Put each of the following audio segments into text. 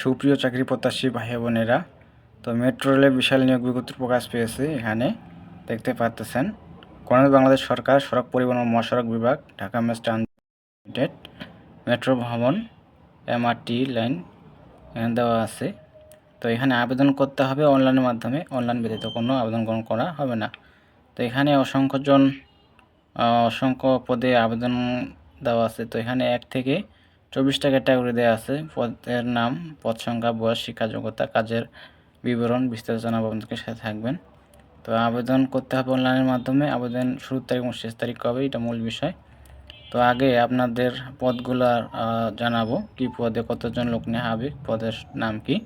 সুপ্রিয় চাকরি প্রত্যাশী ভাই বোনেরা, তো মেট্রো রেলে বিশাল নিয়োগ বিজ্ঞপ্তি প্রকাশ পেয়েছে এখানে, দেখতে পাচ্তেছেন কর্নেল বাংলাদেশ সরকার, সড়ক পরিবহন ও মহাসড়ক বিভাগ, ঢাকা মেস ট্রানজিট মেট্রো ভবন, এমআরটি লাইন এখানে দেওয়া আছে। তো এখানে আবেদন করতে হবে অনলাইনের মাধ্যমে, অনলাইন ব্যতীত কোনো আবেদন গ্রহণ করা হবে না। তো এখানে অসংখ্যজন অসংখ্য পদে আবেদন দেওয়া আছে। তো এখানে এক থেকে চব্বিশটা ক্যাটাগরি দেওয়া আছে। পদের নাম, পদ সংখ্যা, বয়স, শিক্ষা, যোগ্যতা, কাজের বিবরণ, বিস্তারিত জানাব আপনাদের সাথে থাকবেন। তো আবেদন করতে হবে অনলাইনের মাধ্যমে। আবেদন শুরুর তারিখ এবং শেষ তারিখ কবে, এটা মূল বিষয়। তো আগে আপনাদের পদগুলো জানাব, কি পদে কতজন লোক নেওয়া হবে, পদের নাম কি।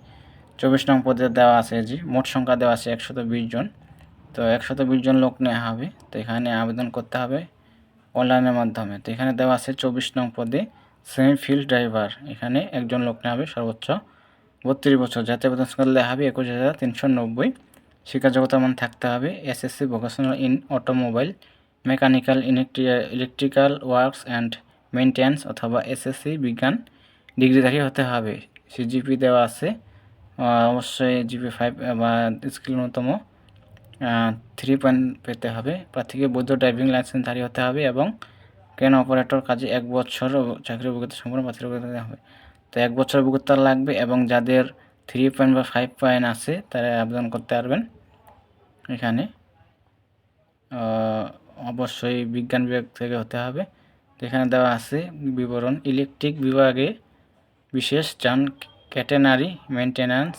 চব্বিশ নং পদে দেওয়া আছে জি মোট সংখ্যা দেওয়া আছে একশত বিশ জন। তো একশত বিশ জন লোক নেওয়া হবে। তো এখানে আবেদন করতে হবে অনলাইনের মাধ্যমে। তো এখানে দেওয়া আছে চব্বিশ নং পদে সেমি ফিল্ড ড্রাইভার। এখানে একজন লোক নেওয়া হবে সর্বোচ্চ বত্রিশ বছর। জাতীয় বেতন স্কেল দেওয়া হবে একুশ হাজার তিনশো নব্বই। শিক্ষা জগতের মান থাকতে হবে SSC vocational in automobile mechanical electrical works and maintenance অথবা এসএসসি বিজ্ঞান ডিগ্রিধারী হতে হবে। সিজিপি দেওয়া আছে। অবশ্যই জিপি ফাইভ বা স্কিল ন্যূনতম থ্রি পয়েন্ট পেতে হবে। প্রার্থীকে বৈধ ড্রাইভিং লাইসেন্সধারী হতে হবে এবং ক্রেন অপারেটর কাজে এক বছর চাকরির অভিজ্ঞতা সম্পূর্ণ প্রার্থীর অভিজ্ঞতা হবে? তো এক বছর অভিজ্ঞতা লাগবে এবং যাদের থ্রি পয়েন্ট বা ফাইভ পয়েন্ট আছে, তারা আবেদন করতে পারবেন এখানে। অবশ্যই বিজ্ঞান বিভাগ থেকে হতে হবে। এখানে দেওয়া আছে বিবরণ, ইলেকট্রিক বিভাগে বিশেষ যান, ক্যাটেনারি মেনটেন্যান্স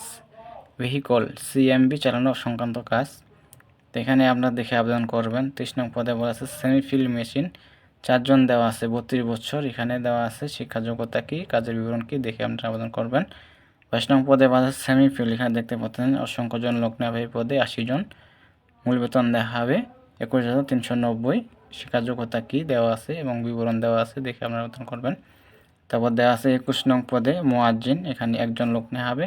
ভেহিকল, সিএমবি চালানো সংক্রান্ত কাজ। এখানে আপনার দেখে আবেদন করবেন। নং পদে বলা আছে সেমিফিল মেশিন। চারজন দেওয়া আছে, বত্রিশ বছর। এখানে দেওয়া আছে শিক্ষা যোগ্যতা কি, কাজের বিবরণ কি, দেখে আপনারা আবেদন করবেন। বাইশ নং পদে বলা আছে সেমিফিল, এখানে দেখতে পাচ্ছেন অসংখ্য জন লোক এই পদে আশি জন। মূল বেতন দেওয়া হবে একুশ হাজার তিনশো নব্বই। শিক্ষা যোগ্যতা কি, দেওয়া আছে এবং বিবরণ দেওয়া আছে, দেখে আপনারা আবেদন করবেন। তারপর দেওয়া আছে একুশ নং পদে মোয়াজ্জিন, এখানে একজন লোক নেওয়া হবে।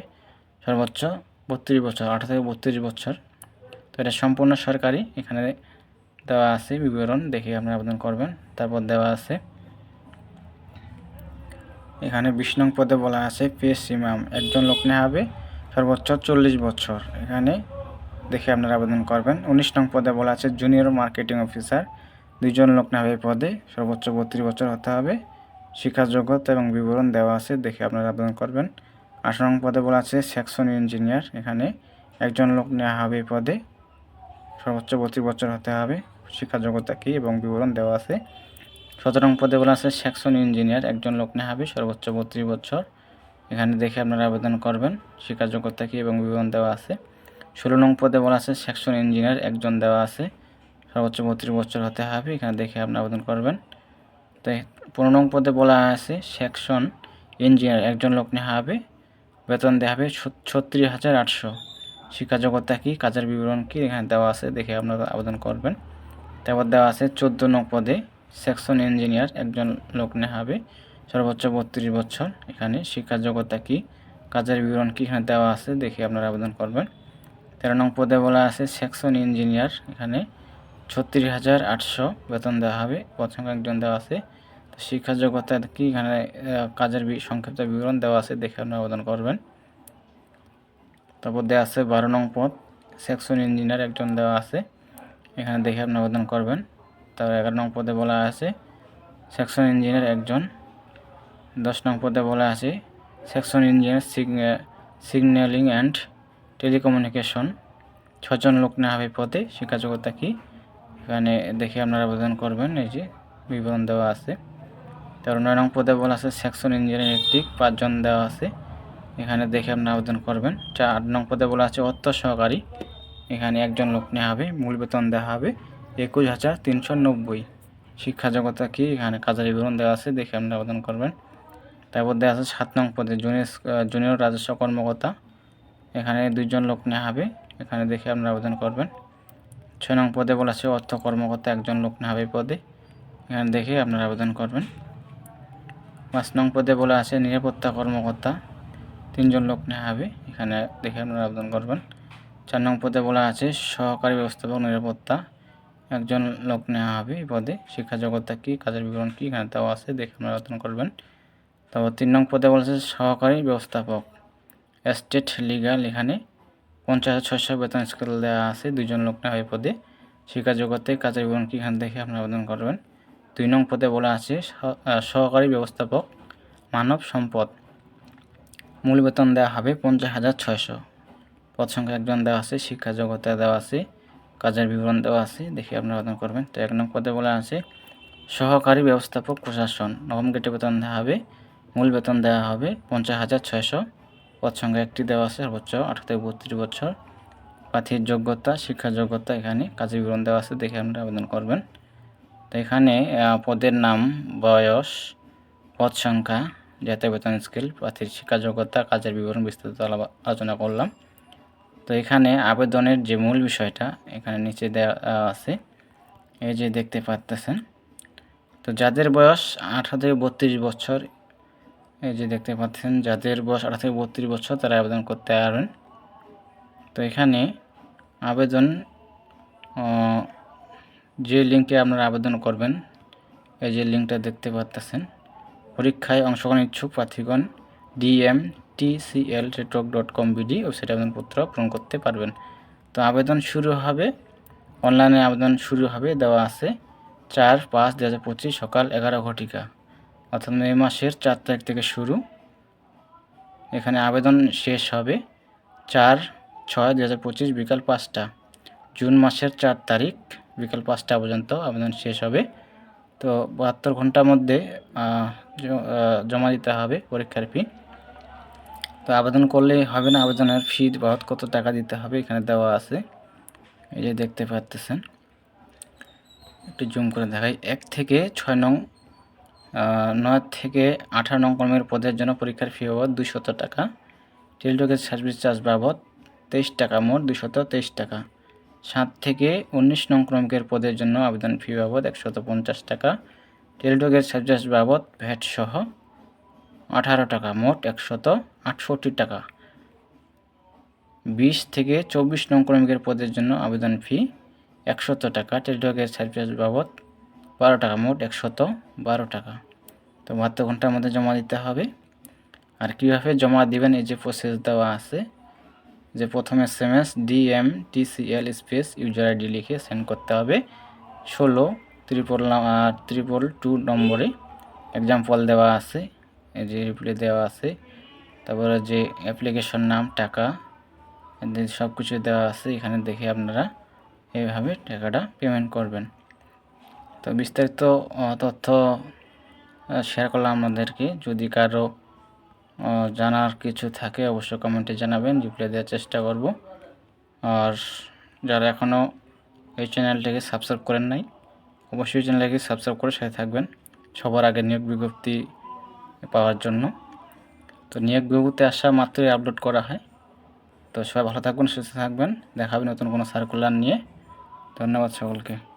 সর্বোচ্চ বত্রিশ বছর, আঠারো থেকে বত্রিশ বছর। তো এটা সম্পূর্ণ সরকারি, এখানে দেওয়া আছে বিবরণ, দেখে আপনি আবেদন করবেন। তারপর দেওয়া আছে। এখানে বিশ নং পদে বলা আছে পেস ইমাম একজন লোক নেওয়া হবে সর্বোচ্চ চল্লিশ বছর। এখানে দেখে আপনারা আবেদন করবেন। উনিশ নং পদে বলা আছে জুনিয়র মার্কেটিং অফিসার দুইজন লোক নেওয়া হবে পদে, সর্বোচ্চ বত্রিশ বছর হতে হবে। শিক্ষা যোগ্যতা এবং বিবরণ দেওয়া আছে, দেখে আপনারা আবেদন করবেন। আঠারো নং পদে বলা আছে সেকশন ইঞ্জিনিয়ার এখানে একজন লোক নেওয়া হবে পদে। সর্বোচ্চ বত্রিশ বছর হতে হবে। শিক্ষা যোগ্যতা কী এবং বিবরণ দেওয়া আছে। সতেরো পদে বলা আছে সেকশন ইঞ্জিনিয়ার একজন লোক নেওয়া হবে সর্বোচ্চ বত্রিশ বছর। এখানে দেখে আপনারা আবেদন করবেন শিক্ষা যোগ্যতা কী এবং বিবরণ দেওয়া আছে। ষোলো নং পদে বলা আছে সেকশন ইঞ্জিনিয়ার একজন দেওয়া আছে। সর্বোচ্চ বত্রিশ বছর হতে হবে, এখানে দেখে আপনি আবেদন করবেন। তো পনেরো নং পদে বলা আছে সেকশন ইঞ্জিনিয়ার একজন লোক নেওয়া হবে। বেতন দেওয়া হবে ছত্রিশ হাজার আটশো। শিক্ষা যোগ্যতা কী কাজের বিবরণ কী? এখানে দেওয়া আছে, দেখে আপনারা আবেদন করবেন। তারপর দেওয়া আছে, চোদ্দ নং পদে সেকশন ইঞ্জিনিয়ার একজন লোক নেওয়া হবে সর্বোচ্চ বত্রিশ বছর। এখানে শিক্ষা যোগ্যতা কী কাজের বিবরণ কী? এখানে দেওয়া আছে, দেখে আপনারা আবেদন করবেন। তেরো নং পদে বলা আছে, সেকশন ইঞ্জিনিয়ার, এখানে ছত্রিশ হাজার আটশো বেতন দেওয়া হবে। সংখ্যা একজন দেওয়া আছে। শিক্ষা যোগ্যতা কি এখানে কাজের সংক্ষিপ্ত বিবরণ দেওয়া আছে, দেখে আপনি আবেদন করবেন। তারপর দেওয়া আছে বারো নং পদ সেকশন ইঞ্জিনিয়ার একজন দেওয়া আছে। এখানে দেখে আপনি আবেদন করবেন। তারপর এগারো নং পদে বলা আছে সেকশন ইঞ্জিনিয়ার একজন। দশ নং পদে বলা আছে section engineer signalling and telecommunication ছজন লোক নেওয়া হবে পদে শিক্ষা যোগ্যতা কি? এখানে দেখে আপনারা আবেদন করবেন, এই যে বিবরণ দেওয়া আছে। তেরো নয় নং পদে বলা আছে সেকশন ইঞ্জিনিয়ার ইলেকট্রিক পাঁচজন দেওয়া আছে। এখানে দেখে আপনি আবেদন করবেন। চার নং পদে বলা আছে, অর্থ সহকারী। এখানে একজন লোক নেওয়া হবে, মূল বেতন দেওয়া হবে একুশ হাজার তিনশো নব্বই। শিক্ষা জগতা কি এখানে কাজের বিবরণ দেওয়া আছে, দেখে আপনি আবেদন করবেন। তারপর দেওয়া আছে সাত নং পদে জুনিয়র জুনিয়র রাজস্ব কর্মকর্তা। এখানে দুইজন লোক নেওয়া হবে, এখানে দেখে আপনারা আবেদন করবেন। ছয় নং পদে বলা আছে, অর্থ কর্মকর্তা, একজন লোক নেওয়া হবে পদে। এখানে দেখে আপনারা আবেদন করবেন। পাঁচ নং পদে বলা আছে, নিরাপত্তা কর্মকর্তা। তিনজন লোক নেওয়া হবে। এখানে দেখে আপনারা আবেদন করবেন। চার নং পদে বলা আছে, সহকারী ব্যবস্থাপক নিরাপত্তা। একজন লোক নেওয়া হবে এই পদে। শিক্ষা জগৎটা কী, কাজের বিবরণ কী, এখানে দেওয়া আছে, দেখে আপনারা আবেদন করবেন। তারপর তিন নং পদে বলেছে সহকারী ব্যবস্থাপক। স্টেট লিগাল এখানে পঞ্চাশ হাজার ছয়শো বেতন স্কেল দেওয়া আছে দুজন লোক নেওয়া হয় পদে। শিক্ষা জগতে কাজের বিবরণ কি, এখান থেকে আপনি আবেদন করবেন। দুই নং পদে বলা আছে সহকারী ব্যবস্থাপক মানব সম্পদ। মূল বেতন দেওয়া হবে পঞ্চাশ হাজার ছয়শো। পদ সংখ্যা একজন দেওয়া আছে, শিক্ষা জগতে দেওয়া আছে, কাজের বিবরণ দেওয়া আছে, দেখে আপনি আবেদন করবেন। তো এক নং পদে বলা আছে, সহকারী ব্যবস্থাপক প্রশাসন, নবম গেটে বেতন দেওয়া হবে মূল বেতন দেওয়া হবে পঞ্চাশ হাজার ছয়শো। পদ সংখ্যা একটি দেওয়া আছে, সর্বোচ্চ আঠারো থেকে বত্রিশ বছর। প্রার্থীর যোগ্যতা, শিক্ষা যোগ্যতা এখানে কাজের বিবরণ দেওয়া আছে, দেখে আপনারা আবেদন করবেন। তো এখানে পদের নাম, বয়স, পদ সংখ্যা জাতীয় বেতন স্কেল, প্রার্থীর শিক্ষা যোগ্যতা, কাজের বিবরণ বিস্তারিত আলোচনা করলাম। তো এখানে আবেদনের যে মূল বিষয়টা এখানে নিচে দেওয়া আছে। এই যে দেখতে পাচ্তেছেন তো যাদের বয়স আঠারো থেকে বত্রিশ বছর, এই যে দেখতে পাচ্ছেন, যাদের বয়স আঠারো থেকে বত্রিশ বছর, তারা আবেদন করতে পারবেন। তো এখানে আবেদন যে লিঙ্কে আপনারা আবেদন করবেন, এই যে লিঙ্কটা দেখতে পাচ্ছেন পরীক্ষায় অংশগ্রহণ ইচ্ছুক প্রার্থীগণ DM TCL teletalk dot com BD ওয়েবসাইটে আবেদনপত্র পূরণ করতে পারবেন। তো আবেদন শুরু হবে, অনলাইনে আবেদন শুরু হবে, দেওয়া আছে চার পাঁচ দু হাজার পঁচিশ সকাল এগারো ঘটিকা, অর্থাৎ মে মাসের চার তারিখ থেকে শুরু। এখানে আবেদন শেষ হবে চার ছয় দু হাজার পঁচিশ বিকাল পাঁচটা, জুন মাসের চার তারিখ বিকাল পাঁচটা পর্যন্ত আবেদন শেষ হবে। তো বাহাত্তর ঘণ্টার মধ্যে জমা দিতে হবে পরীক্ষার ফি তো আবেদন করলেই হবে না, আবেদনের ফি বাবদ কত টাকা দিতে হবে এখানে দেওয়া আছে। এই যে দেখতে পাচ্তেছেন একটু জুম করে দেখাই। এক থেকে ছয় নং নয় থেকে আঠারো নং কর্মের পদের জন্য পরীক্ষার ফি বাবদ দুশত টাকা। টেলিটকের সার্ভিস চার্জ বাবদ তেইশ টাকা, মোট দুশত তেইশ টাকা। সাত থেকে উনিশ নং ক্রমিকের পদের জন্য আবেদন ফি বাবদ একশত পঞ্চাশ টাকা। টেলিটকের সার্ভিস বাবদ ভ্যাট সহ আঠারো টাকা, মোট একশত আটষট্টি টাকা। বিশ থেকে চব্বিশ নং ক্রমিকের পদের জন্য আবেদন ফি একশত টাকা, টেলিটকের সার্ভিস বাবদ বারো টাকা, মোট একশত বারো টাকা। তো বাহাত্তর ঘণ্টার মধ্যে জমা দিতে হবে। আর কীভাবে জমা দিবেন এই যে প্রসেস দেওয়া আছে যে প্রথম S M S DM TCL space user ID লিখে সেন্ড করতে হবে। ষোলো ত্রিপল ত্রিপল টু নম্বরে এক্সাম্পল দেওয়া আছে যে রিপ্লাই দেওয়া আছে। তারপরে যে অ্যাপ্লিকেশন নাম, টাকা সব কিছু দেওয়া আছে। এখানে দেখে আপনারা এইভাবে টাকাটা পেমেন্ট করবেন। তো বিস্তারিত তথ্য শেয়ার করলাম আপনাদেরকে। যদি কারও জানার কিছু থাকে অবশ্যই কমেন্টে জানাবেন, রিপ্লাই দেওয়ার চেষ্টা করব। আর যারা এখনও এই চ্যানেলটাকে সাবস্ক্রাইব করেন নাই, অবশ্যই চ্যানেলটাকে সাবস্ক্রাইব করে সাথে থাকবেন সবার আগে নিয়োগ বিজ্ঞপ্তি পাওয়ার জন্য। তো নিয়োগ বিজ্ঞপ্তি আসা মাত্রই আপলোড করা হয়। তো সবাই ভালো থাকবেন, সুস্থ থাকবেন। দেখা হবে নতুন কোনো সার্কুলার নিয়ে। ধন্যবাদ সকলকে।